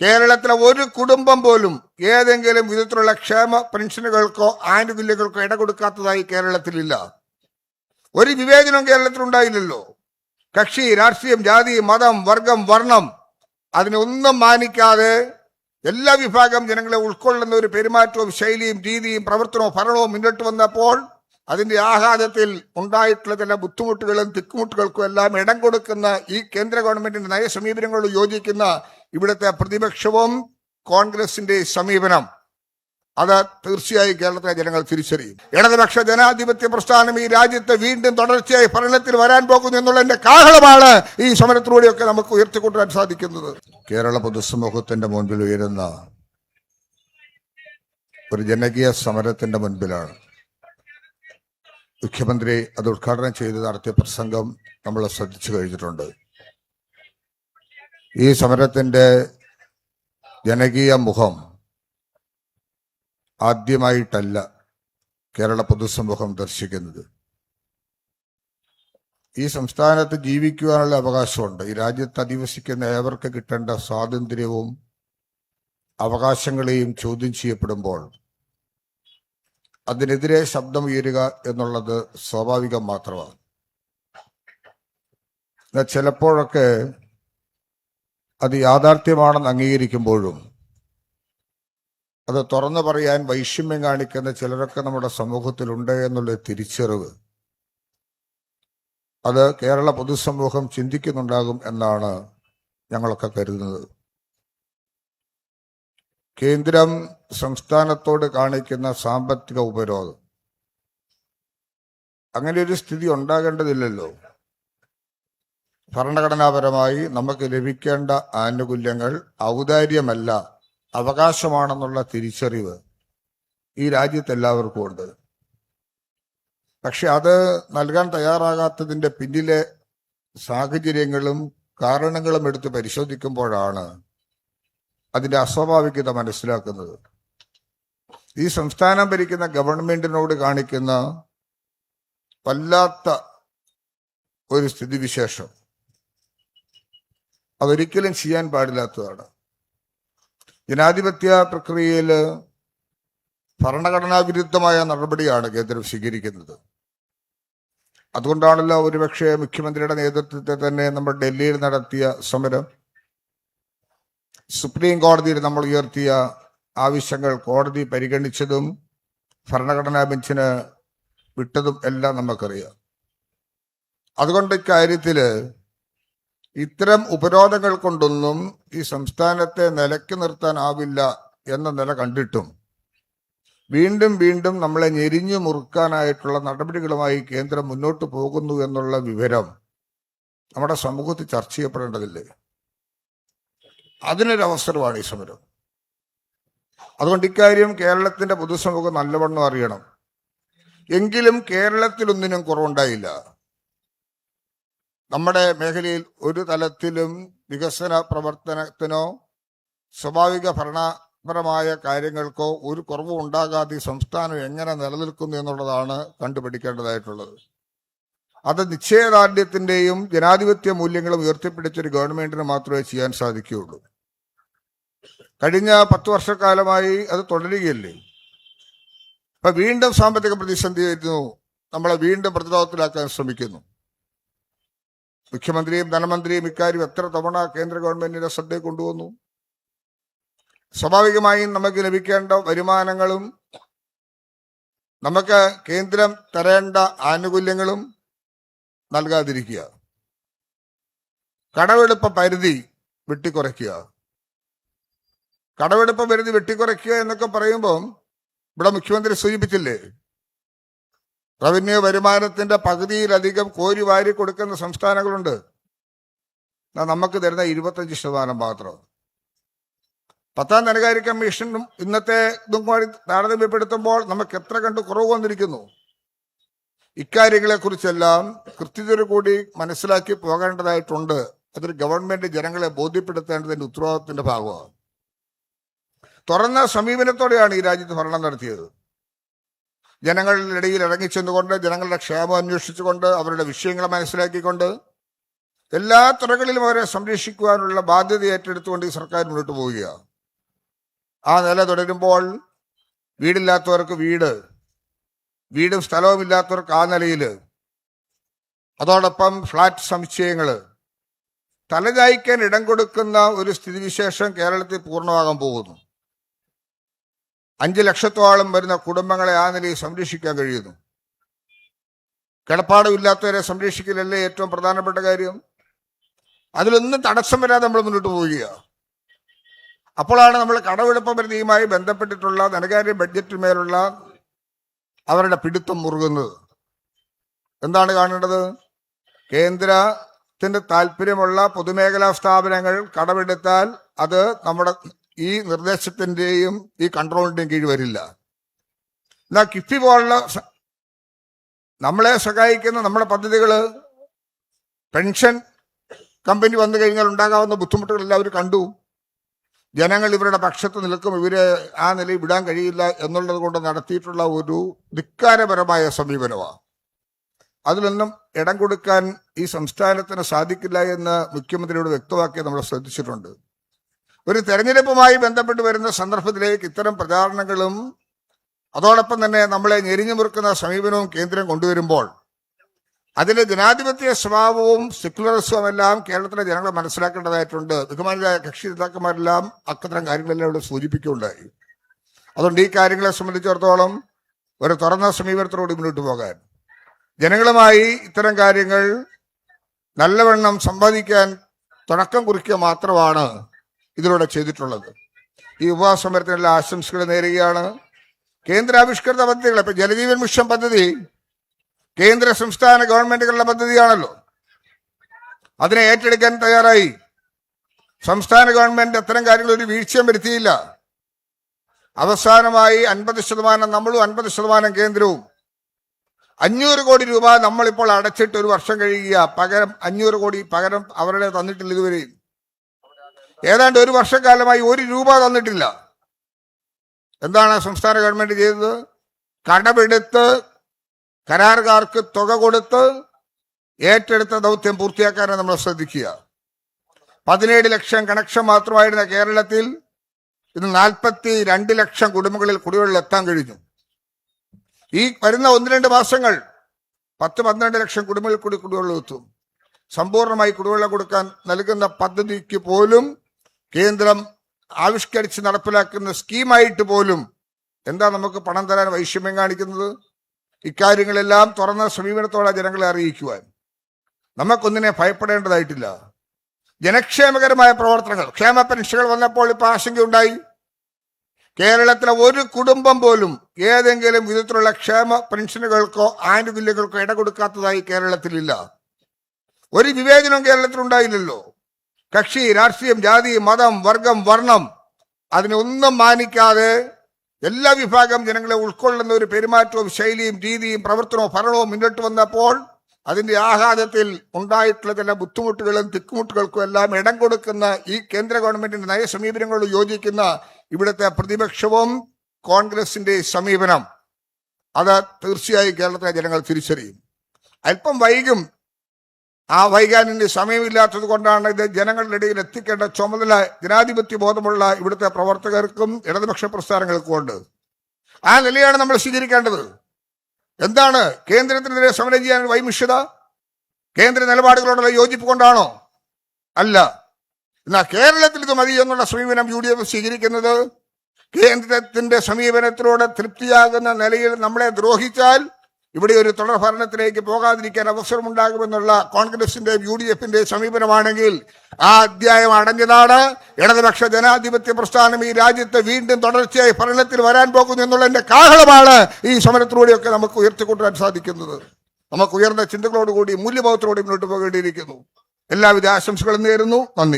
കേരളത്തിലെ ഒരു കുടുംബം പോലും ഏതെങ്കിലും വിധത്തിലുള്ള ക്ഷേമ പെൻഷനുകൾക്കോ ആനുകൂല്യങ്ങൾക്കോ ഇട കൊടുക്കാത്തതായി കേരളത്തിലില്ല. ഒരു വിവേചനവും കേരളത്തിൽ ഉണ്ടായില്ലല്ലോ. കക്ഷി രാഷ്ട്രീയം ജാതി മതം വർഗം വർണം അതിനൊന്നും മാനിക്കാതെ എല്ലാ വിഭാഗം ജനങ്ങളെ ഉൾക്കൊള്ളുന്ന ഒരു പെരുമാറ്റവും ശൈലിയും രീതിയും പ്രവർത്തനവും ഭരണവും മുന്നോട്ട് വന്നപ്പോൾ അതിന്റെ ആഘാതത്തിൽ ഉണ്ടായിട്ടുള്ള ചില ബുദ്ധിമുട്ടുകളും തിക്കുമുട്ടുകൾക്കും എല്ലാം ഇടം കൊടുക്കുന്ന ഈ കേന്ദ്ര ഗവൺമെന്റിന്റെ നയസമീപനങ്ങളോട് യോജിക്കുന്ന ഇവിടുത്തെ പ്രതിപക്ഷവും കോൺഗ്രസിന്റെ സമീപനം. അത് തീർച്ചയായും കേരളത്തിലെ ജനങ്ങൾ തിരിച്ചറിയും. ഇടതുപക്ഷ ജനാധിപത്യ പ്രസ്ഥാനം ഈ രാജ്യത്ത് വീണ്ടും തുടർച്ചയായി ഭരണത്തിൽ വരാൻ പോകുന്നു എന്നുള്ളതിന്റെ കാഹളമാണ് ഈ സമരത്തിലൂടെയൊക്കെ നമുക്ക് ഉയർത്തിക്കൊണ്ടുവരാൻ സാധിക്കുന്നത്. കേരള പൊതുസമൂഹത്തിന്റെ മുൻപിൽ ഉയരുന്ന ഒരു ജനകീയ സമരത്തിന്റെ മുൻപിലാണ്. മുഖ്യമന്ത്രി അത് ഉദ്ഘാടനം ചെയ്ത് നടത്തിയ പ്രസംഗം നമ്മൾ ശ്രദ്ധിച്ചു കഴിഞ്ഞിട്ടുണ്ട്. ഈ സമരത്തിന്റെ ജനകീയ മുഖം ആദ്യമായിട്ടല്ല കേരള പൊതുസമൂഹം ദർശിക്കുന്നത്. ഈ സംസ്ഥാനത്ത് ജീവിക്കുവാനുള്ള അവകാശമുണ്ട്. ഈ രാജ്യത്ത് അധിവസിക്കുന്ന ഏവർക്ക് കിട്ടേണ്ട സ്വാതന്ത്ര്യവും അവകാശങ്ങളെയും ചോദ്യം ചെയ്യപ്പെടുമ്പോൾ അതിനെതിരെ ശബ്ദമുയരുക എന്നുള്ളത് സ്വാഭാവികം മാത്രമാണ്. ചിലപ്പോഴൊക്കെ അത് യാഥാർത്ഥ്യമാണെന്ന് അംഗീകരിക്കുമ്പോഴും അത് തുറന്നു പറയാൻ വൈഷമ്യം കാണിക്കുന്ന ചിലരൊക്കെ നമ്മുടെ സമൂഹത്തിലുണ്ട് എന്നുള്ള തിരിച്ചറിവ് അത് കേരള പൊതുസമൂഹം ചിന്തിക്കുന്നുണ്ടാകും എന്നാണ് ഞങ്ങളൊക്കെ കരുതുന്നത്. കേന്ദ്രം സംസ്ഥാനത്തോട് കാണിക്കുന്ന സാമ്പത്തിക ഉപരോധം. അങ്ങനെ ഒരു സ്ഥിതി ഉണ്ടാകേണ്ടതില്ലല്ലോ. ഭരണഘടനാപരമായി നമുക്ക് ലഭിക്കേണ്ട ആനുകൂല്യങ്ങൾ ഔദാര്യമല്ല അവകാശമാണെന്നുള്ള തിരിച്ചറിവ് ഈ രാജ്യത്ത് എല്ലാവർക്കും ഉണ്ട്. പക്ഷെ അത് നൽകാൻ തയ്യാറാകാത്തതിന്റെ പിന്നിലെ സാഹചര്യങ്ങളും കാരണങ്ങളും എടുത്ത് പരിശോധിക്കുമ്പോഴാണ് അതിന്റെ അസ്വാഭാവികത മനസ്സിലാക്കുന്നത്. ഈ സംസ്ഥാനം ഭരിക്കുന്ന ഗവൺമെന്റിനോട് കാണിക്കുന്ന വല്ലാത്ത ഒരു സ്ഥിതിവിശേഷം. അതൊരിക്കലും ചെയ്യാൻ പാടില്ലാത്തതാണ്. ജനാധിപത്യ പ്രക്രിയയിൽ ഭരണഘടനാ വിരുദ്ധമായ നടപടിയാണ് കേന്ദ്രം സ്വീകരിക്കുന്നത്. അതുകൊണ്ടാണല്ലോ ഒരുപക്ഷെ മുഖ്യമന്ത്രിയുടെ നേതൃത്വത്തിൽ തന്നെ നമ്മൾ ഡൽഹിയിൽ നടത്തിയ സമരം സുപ്രീം കോടതിയിൽ നമ്മൾ ഉയർത്തിയ ആവശ്യങ്ങൾ കോടതി പരിഗണിച്ചതും ഭരണഘടനാ ബെഞ്ചിന് വിട്ടതും എല്ലാം നമുക്കറിയാം. അതുകൊണ്ട് ഇക്കാര്യത്തിൽ ഇത്തരം ഉപരോധങ്ങൾ കൊണ്ടൊന്നും ഈ സംസ്ഥാനത്തെ നിലയ്ക്ക് നിർത്താനാവില്ല എന്ന നില കണ്ടിട്ടും. വീണ്ടും വീണ്ടും നമ്മളെ ഞെരിഞ്ഞു മുറുക്കാനായിട്ടുള്ള നടപടികളുമായി കേന്ദ്രം മുന്നോട്ട് പോകുന്നു എന്നുള്ള വിവരം നമ്മുടെ സമൂഹത്തിൽ ചർച്ച ചെയ്യപ്പെടേണ്ടതില്ലേ? അതിനൊരവസരമാണ് ഈ സമരം. അതുകൊണ്ട് ഇക്കാര്യം കേരളത്തിന്റെ പൊതുസമൂഹം നല്ലവണ്ണം അറിയണം. എങ്കിലും കേരളത്തിലൊന്നിനും കുറവുണ്ടായില്ല. നമ്മുടെ മേഖലയിൽ ഒരു തലത്തിലും വികസന പ്രവർത്തനത്തിനോ സ്വാഭാവിക ഭരണപരമായ കാര്യങ്ങൾക്കോ ഒരു കുറവും ഉണ്ടാകാതെ സംസ്ഥാനം എങ്ങനെ നിലനിൽക്കുന്നു എന്നുള്ളതാണ് കണ്ടുപിടിക്കേണ്ടതായിട്ടുള്ളത്. അത് നിശ്ചയദാർഢ്യത്തിന്റെയും ജനാധിപത്യ മൂല്യങ്ങളും ഉയർത്തിപ്പിടിച്ചൊരു ഗവൺമെന്റിന് മാത്രമേ ചെയ്യാൻ സാധിക്കുകയുള്ളൂ. കഴിഞ്ഞ പത്ത് വർഷക്കാലമായി അത് തുടരുകയല്ലേ? ഇപ്പൊ വീണ്ടും സാമ്പത്തിക പ്രതിസന്ധി വരുന്നു. നമ്മളെ വീണ്ടും പ്രതിരോധത്തിലാക്കാൻ ശ്രമിക്കുന്നു. മുഖ്യമന്ത്രിയും ധനമന്ത്രിയും ഇക്കാര്യം എത്ര തവണ കേന്ദ്ര ഗവൺമെന്റിന്റെ ശ്രദ്ധയിൽ കൊണ്ടുവന്നു? സ്വാഭാവികമായും നമുക്ക് ലഭിക്കേണ്ട വരുമാനങ്ങളും നമുക്ക് കേന്ദ്രം തരേണ്ട ആനുകൂല്യങ്ങളും നൽകാതിരിക്കുക. കടവെടുപ്പ് പരിധി വെട്ടിക്കുറയ്ക്കുക. കടവെടുപ്പ് പരിധി വെട്ടിക്കുറയ്ക്കുക എന്നൊക്കെ പറയുമ്പോൾ ഇവിടെ മുഖ്യമന്ത്രി സൂചിപ്പിച്ചില്ലേ? റവന്യൂ വരുമാനത്തിന്റെ പകുതിയിലധികം കോരി വാരി കൊടുക്കുന്ന സംസ്ഥാനങ്ങളുണ്ട്. നമുക്ക് തരുന്ന ഇരുപത്തഞ്ച് ശതമാനം മാത്രം. പത്താം ധനകാര്യ കമ്മീഷനും ഇന്നത്തെ ഇതും കൂടി താരതമ്യപ്പെടുത്തുമ്പോൾ നമുക്ക് എത്ര കണ്ട് കുറവ് വന്നിരിക്കുന്നു? ഇക്കാര്യങ്ങളെക്കുറിച്ചെല്ലാം കൃത്യതയോട് കൂടി മനസ്സിലാക്കി പോകേണ്ടതായിട്ടുണ്ട്. അതൊരു ഗവൺമെന്റ് ജനങ്ങളെ ബോധ്യപ്പെടുത്തേണ്ടതിന്റെ ഉത്തരവാദിത്തത്തിന്റെ ഭാഗമാണ്. തുറന്ന സമീപനത്തോടെയാണ് ഈ രാജ്യത്ത് ഭരണം നടത്തിയത്. ജനങ്ങളുടെ ഇടയിൽ ഇറങ്ങിച്ചെന്നുകൊണ്ട് ജനങ്ങളുടെ ക്ഷേമം അന്വേഷിച്ചുകൊണ്ട് അവരുടെ വിഷയങ്ങൾ മനസ്സിലാക്കിക്കൊണ്ട് എല്ലാ തുറകളിലും അവരെ സംരക്ഷിക്കുവാനുള്ള ബാധ്യത ഏറ്റെടുത്തുകൊണ്ട് ഈ സർക്കാർ മുന്നോട്ട് പോവുകയാണ് ആ നില തുടരുമ്പോൾ വീടില്ലാത്തവർക്ക് വീട് വീടും സ്ഥലവും ഇല്ലാത്തവർക്ക് ആ നിലയിൽ അതോടൊപ്പം ഫ്ലാറ്റ് സമുച്ചയങ്ങൾ തലചായ്ക്കാൻ ഇടം കൊടുക്കുന്ന ഒരു സ്ഥിതിവിശേഷം കേരളത്തിൽ പൂർണമാകാൻ പോകുന്നു. അഞ്ച് ലക്ഷത്തോളം വരുന്ന കുടുംബങ്ങളെ ആ നിലയിൽ സംരക്ഷിക്കാൻ കഴിയുന്നു. കിടപ്പാടമില്ലാത്തവരെ സംരക്ഷിക്കലല്ലേ ഏറ്റവും പ്രധാനപ്പെട്ട കാര്യം? അതിലൊന്നും തടസ്സം വരാതെ നമ്മൾ മുന്നോട്ട് പോവുക അപ്പോഴാണ് നമ്മൾ കടമെടുപ്പ് പരിധിയുമായി ബന്ധപ്പെട്ടിട്ടുള്ള ധനകാര്യ ബഡ്ജറ്റിന്മേലുള്ള അവരുടെ പിടുത്തം മുറുകുന്നത്. എന്താണ് കാണേണ്ടത്? കേന്ദ്രത്തിന്റെ താല്പര്യമുള്ള പൊതുമേഖലാ സ്ഥാപനങ്ങൾ കടമെടുത്താൽ അത് നമ്മുടെ ഈ നിർദ്ദേശത്തിന്റെയും ഈ കൺട്രോളിന്റെയും കീഴ് വരില്ല. എന്നാൽ കിഫ്ബി പോലുള്ള നമ്മളെ സഹായിക്കുന്ന നമ്മുടെ പദ്ധതികൾ പെൻഷൻ കമ്പനി വന്നു കഴിഞ്ഞാൽ ഉണ്ടാകാവുന്ന ബുദ്ധിമുട്ടുകൾ എല്ലാവരും കണ്ടു. ജനങ്ങൾ ഇവരുടെ പക്ഷത്ത് നിൽക്കും ഇവരെ ആ നിലയിൽ വിടാൻ കഴിയില്ല എന്നുള്ളത് കൊണ്ട് നടത്തിയിട്ടുള്ള ഒരു ധിക്കാരപരമായ സമീപനമാണ്. അതിലൊന്നും ഇടം കൊടുക്കാൻ ഈ സംസ്ഥാനത്തിന് സാധിക്കില്ല എന്ന് മുഖ്യമന്ത്രിയോട് വ്യക്തമാക്കി നമ്മൾ ശ്രദ്ധിച്ചിട്ടുണ്ട്. ഒരു തെരഞ്ഞെടുപ്പുമായി ബന്ധപ്പെട്ട് വരുന്ന സന്ദർഭത്തിലേക്ക് ഇത്തരം പ്രചാരണങ്ങളും അതോടൊപ്പം തന്നെ നമ്മളെ ഞെരിഞ്ഞു മുറുക്കുന്ന സമീപനവും കേന്ദ്രം കൊണ്ടുവരുമ്പോൾ അതിലെ ജനാധിപത്യ സ്വഭാവവും സെക്യുലറിസവും എല്ലാം കേരളത്തിലെ ജനങ്ങൾ മനസ്സിലാക്കേണ്ടതായിട്ടുണ്ട്. ബഹുമാനായ കക്ഷി നേതാക്കന്മാരെല്ലാം അത്തരം കാര്യങ്ങളെല്ലാം ഇവിടെ സൂചിപ്പിക്കുകയുണ്ടായി. അതുകൊണ്ട് ഈ കാര്യങ്ങളെ സംബന്ധിച്ചിടത്തോളം ഒരു തുറന്ന സമീപനത്തോടുകൂടി മുന്നോട്ട് പോകാൻ. ജനങ്ങളുമായി ഇത്തരം കാര്യങ്ങൾ നല്ലവണ്ണം സംവദിക്കാൻ തുടക്കം കുറിക്കുക മാത്രമാണ് ഇതിലൂടെ ചെയ്തിട്ടുള്ളത്. ഈ ഉപവാസ സമരത്തിനുള്ള ആശംസകൾ നേരുകയാണ്. കേന്ദ്രാവിഷ്കൃത പദ്ധതികൾ ഇപ്പൊ ജലജീവൻ മിഷൻ പദ്ധതി കേന്ദ്ര സംസ്ഥാന ഗവൺമെന്റുകളുടെ പദ്ധതിയാണല്ലോ. അതിനെ ഏറ്റെടുക്കാൻ തയ്യാറായി. സംസ്ഥാന ഗവൺമെന്റ് അത്തരം കാര്യങ്ങൾ ഒരു വീഴ്ചയും വരുത്തിയില്ല. അവസാനമായി അൻപത് ശതമാനം നമ്മളും അൻപത് ശതമാനം കേന്ദ്രവും. അഞ്ഞൂറ് കോടി രൂപ നമ്മളിപ്പോൾ അടച്ചിട്ട് ഒരു വർഷം കഴിയുക പകരം അഞ്ഞൂറ് കോടി പകരം അവരുടെ തന്നിട്ടില്ല ഇതുവരെയും ഏതാണ്ട് ഒരു വർഷക്കാലമായി ഒരു രൂപ തന്നിട്ടില്ല. എന്താണ് സംസ്ഥാന ഗവൺമെന്റ് ചെയ്തത്? കടമെടുത്ത് കരാറുകാർക്ക് തുക കൊടുത്ത് ഏറ്റെടുത്ത ദൗത്യം പൂർത്തിയാക്കാനാണ് നമ്മൾ ശ്രദ്ധിക്കുക. പതിനേഴ് ലക്ഷം കണക്ഷൻ മാത്രമായിരുന്ന കേരളത്തിൽ ഇന്ന് നാൽപ്പത്തി രണ്ട് ലക്ഷം കുടുംബങ്ങളിൽ കുടിവെള്ളം എത്താൻ കഴിഞ്ഞു. ഈ വരുന്ന ഒന്ന് രണ്ട് മാസങ്ങൾ പത്ത് പന്ത്രണ്ട് ലക്ഷം കുടുംബങ്ങളിൽ കൂടി കുടിവെള്ളം എത്തും. സമ്പൂർണമായി കുടിവെള്ളം കൊടുക്കാൻ നൽകുന്ന പദ്ധതിക്ക് പോലും കേന്ദ്രം ആവിഷ്കരിച്ച് നടപ്പിലാക്കുന്ന സ്കീമായിട്ട് പോലും എന്താ നമുക്ക് പണം തരാൻ വൈഷമ്യം കാണിക്കുന്നത്? ഇക്കാര്യങ്ങളെല്ലാം തുറന്ന സമീപനത്തോടെ ജനങ്ങളെ അറിയിക്കുവാൻ. നമുക്കൊന്നിനെ ഭയപ്പെടേണ്ടതായിട്ടില്ല. ജനക്ഷേമകരമായ പ്രവർത്തനങ്ങൾ ക്ഷേമ പെൻഷനുകൾ വന്നപ്പോൾ ഇപ്പൊ ആശങ്കയുണ്ടായി. കേരളത്തിലെ ഒരു കുടുംബം പോലും ഏതെങ്കിലും വിധത്തിലുള്ള ക്ഷേമ പെൻഷനുകൾക്കോ ആനുകൂല്യങ്ങൾക്കോ ഇട കൊടുക്കാത്തതായി കേരളത്തിലില്ല. ഒരു വിവേചനവും കേരളത്തിലുണ്ടായില്ലല്ലോ. കക്ഷി രാഷ്ട്രീയം ജാതി മതം വർഗം വർണം അതിനൊന്നും മാനിക്കാതെ എല്ലാ വിഭാഗം ജനങ്ങളെ ഉൾക്കൊള്ളുന്ന ഒരു പെരുമാറ്റവും ശൈലിയും രീതിയും പ്രവർത്തനവും ഭരണവും മുന്നോട്ട് വന്നപ്പോൾ അതിന്റെ ആഘാതത്തിൽ ഉണ്ടായിട്ടുള്ള ചില ബുദ്ധിമുട്ടുകളും തിക്കുമുട്ടുകൾക്കും എല്ലാം ഇടം കൊടുക്കുന്ന ഈ കേന്ദ്ര ഗവൺമെന്റിന്റെ നയസമീപനങ്ങളോട് യോജിക്കുന്ന ഇവിടുത്തെ പ്രതിപക്ഷവും കോൺഗ്രസിന്റെ സമീപനം. അത് തീർച്ചയായും കേരളത്തിലെ ജനങ്ങൾ തിരിച്ചറിയും. അല്പം വൈകും ആ വൈകാനിന്റെ സമയമില്ലാത്തത് കൊണ്ടാണ് ഇത് ജനങ്ങളുടെ ഇടയിൽ എത്തിക്കേണ്ട ചുമതല ജനാധിപത്യ ബോധമുള്ള ഇവിടുത്തെ പ്രവർത്തകർക്കും ഇടതുപക്ഷ പ്രസ്ഥാനങ്ങൾക്കും ഉണ്ട്. ആ നിലയാണ് നമ്മൾ സ്വീകരിക്കേണ്ടത്. എന്താണ് കേന്ദ്രത്തിനെതിരെ സമരം ചെയ്യാൻ വൈമിഷ്യത കേന്ദ്ര നിലപാടുകളോടുള്ള യോജിപ്പ് കൊണ്ടാണോ? അല്ല. എന്നാൽ കേരളത്തിൽ ഇത് മതി എന്നുള്ള സമീപനം യു ഡി എഫ് സ്വീകരിക്കുന്നത് കേന്ദ്രത്തിന്റെ സമീപനത്തിലൂടെ തൃപ്തിയാകുന്ന നിലയിൽ നമ്മളെ ദ്രോഹിച്ചാൽ ഇവിടെ ഒരു തുടർ ഭരണത്തിലേക്ക് പോകാതിരിക്കാൻ അവസരമുണ്ടാകുമെന്നുള്ള കോൺഗ്രസിന്റെ യു ഡി എഫിന്റെ സമീപനമാണെങ്കിൽ ആ അധ്യായം അടഞ്ഞതാണ്. ഇടതുപക്ഷ ജനാധിപത്യ പ്രസ്ഥാനം ഈ രാജ്യത്ത് വീണ്ടും തുടർച്ചയായി ഭരണത്തിൽ വരാൻ പോകുന്നു എന്നുള്ളതിന്റെ കാഹളമാണ് ഈ സമരത്തിലൂടെയൊക്കെ നമുക്ക് ഉയർത്തിക്കൊണ്ടുവരാൻ സാധിക്കുന്നത്. നമുക്ക് ഉയർന്ന ചിന്തകളോടുകൂടി മൂല്യബോധത്തോടെ മുന്നോട്ട് പോകേണ്ടിയിരിക്കുന്നു. എല്ലാവിധ ആശംസകളും നേരുന്നു. നന്ദി.